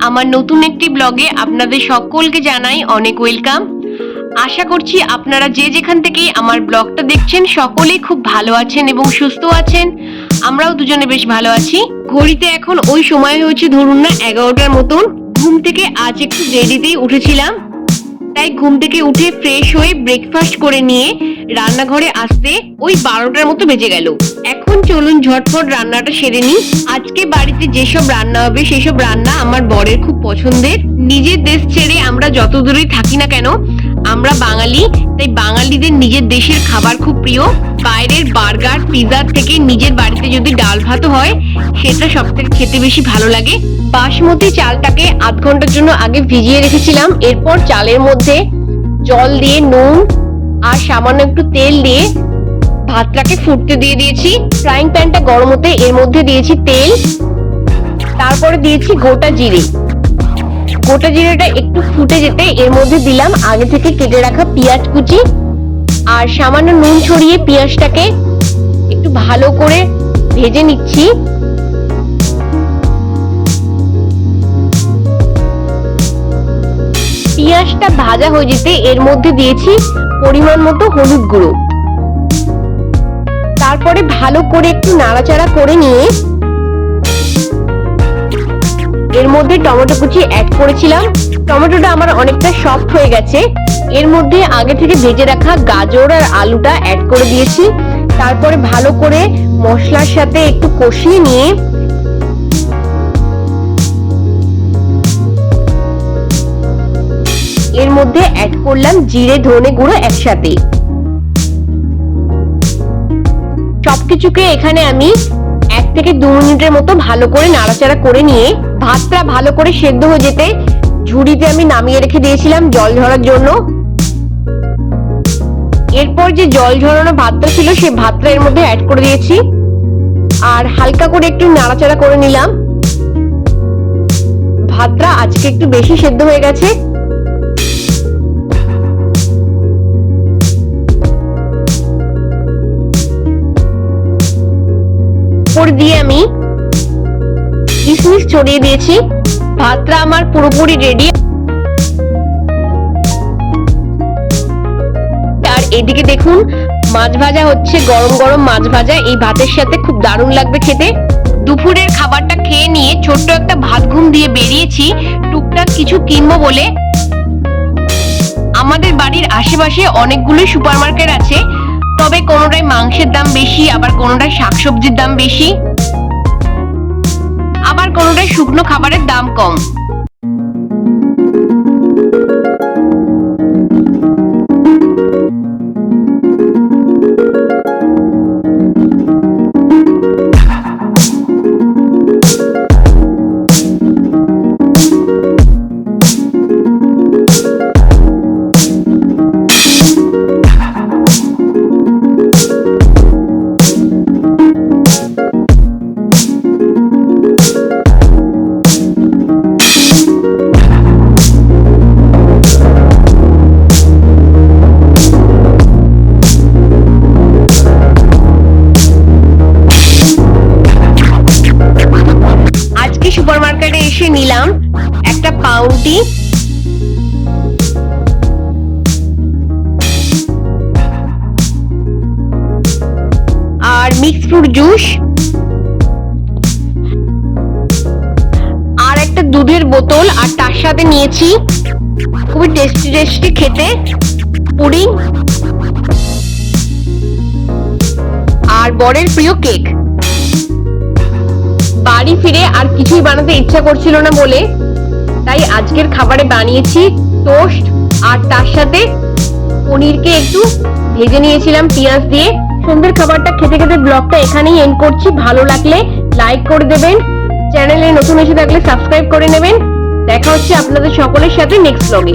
আমার নতুন একটি ব্লগে আপনাদের সকলকে জানাই অনেক ওয়েলকাম আশা করছি আপনারা যে যেখান থেকেই আমার ব্লগটা দেখছেন, সকলেই খুব ভালো আছেন এবং সুস্থ আছেন। আমরাও দুজনে বেশ ভালো আছি। ঘড়িতে এখন ওই সময় হয়েছে ধরুন না এগারোটার মতন। ঘুম থেকে আজ একটু দেরিতেই উঠেছিলাম। তাই ঘুম থেকে উঠে ফ্রেশ হয়ে ব্রেকফাস্ট করে নিয়ে রান্নাঘরে আসতে ওই বারোটার মতো বেজে গেল। এখন চলুন ঝটফট রান্নাটা সেরে নিই। আজকে বাড়িতে যেসব রান্না হবে, সেসব রান্না আমার বরের খুব পছন্দের। নিজের দেশ ছেড়ে আমরা যত দূরেই থাকি না কেন, আমরা বাঙালি, তাই বাঙালিদের নিজের দেশের খাবার খুব প্রিয়। বাইরের বার্গার পিৎজার থেকে নিজের বাড়িতে যদি ডাল ভাত হয়, সেটা সব থেকে খেতে বেশি ভালো লাগে। বাসমতি চালটাকে আধ ঘণ্টার জন্য আগে ভিজিয়ে রেখেছিলাম। এরপর চালের মধ্যে জল দিয়ে, নুন আর সামান্য একটু তেল দিয়ে ভাতটাকে ফুটতে দিয়ে দিয়েছি। ফ্রাইং প্যানটা গরম হতে এর মধ্যে দিয়েছি তেল। তারপরে দিয়েছি গোটা জিরে। গোটা জিরেটা একটু ফুটে যেতে এর মধ্যে দিলাম আগে থেকে কেটে রাখা পেঁয়াজ কুচি। আর সামান্য নুন ছড়িয়ে পেঁয়াজটাকে একটু ভালো করে ভেজে নিচ্ছি। পেঁয়াজটা ভাজা হয়ে যেতে এর মধ্যে দিয়েছি পরিমাণ মতো হলুদ গুঁড়ো। তারপরে ভালো করে একটু নাড়াচাড়া করে নিয়ে এর মধ্যে টমেটো কুচি অ্যাড করেছিলাম। টমেটোটা আমার অনেকটা সফট হয়ে গেছে। এর মধ্যে আগে থেকে ভেজে রাখা গাজর আর আলুটা অ্যাড করে দিয়েছি। তারপরে ভালো করে মশলার সাথে একটু কষিয়ে নিয়ে এর মধ্যে অ্যাড করলাম জিরে, ধনে গুঁড়ো একসাথে। সবকিছুকে এখানে আমি এক থেকে দু মিনিটের মতো ভালো করে নাড়াচাড়া করে নিয়ে ভাতটা ভালো করে সেদ্ধ হয়ে যেতে ঝুড়িতে আমি নামিয়ে রেখে দিয়েছিলাম জল ঝরার জন্য। এরপর যে জল ঝরানো ভাতটা ছিল সেই ভাতটা এর মধ্যে অ্যাড করে দিয়েছি। আর হালকা করে একটু নাড়াচাড়া করে নিলাম। ভাতটা আজকে একটু বেশি সেদ্ধ হয়ে গেছে। উপর দিয়ে আমি কিশমিশ ছড়িয়ে দিয়েছি। ভাতটা আমার পুরোপুরি রেডি আর এদিকে দেখুন, মাছ ভাজা হচ্ছে, গরম গরম মাছ ভাজা। এই ভাতের সাথে খুব দারুণ লাগবে খেতে। দুপুরের খাবারটা খেয়ে নিয়ে ছোট্ট একটা ভাত ঘুম দিয়ে বেরিয়েছি। টুকটাক কিছু কিনবো বলে। আমাদের বাড়ির আশেপাশে অনেকগুলো সুপারমার্কেট আছে। তবে কোনোটায় মাংসের দাম বেশি, আবার কোনোটায় শাকসবজির দাম বেশি। কোনোটায় শুকনো খাবারের দাম কম। আজকে সুপারমার্কেটে এসে নিলাম একটা পাউরুটি আর মিক্স ফ্রুট জুস আর একটা দুধের বোতল, আর তার সাথে নিয়েছি খুবই টেস্টি টেস্টি খেতে পুডিং। আর বরের প্রিয় কেক। বাড়ি ফিরে আর কিছুই বানাতে ইচ্ছা করছিল না বলে। তাই আজকের খাবারে বানিয়েছি টোস্ট আর তার সাথে পনিরকে একটু ভেজে নিয়েছিলাম পেঁয়াজ দিয়ে। সন্ধ্যের খাবারটা খেতে খেতে ব্লগটা এখানেই এন্ড করছি। ভালো লাগলে লাইক করে দেবেন। চ্যানেলে নতুন এসে থাকলে সাবস্ক্রাইব করে নেবেন। দেখা হচ্ছে আপনাদের সকলের সাথে নেক্সট ব্লগে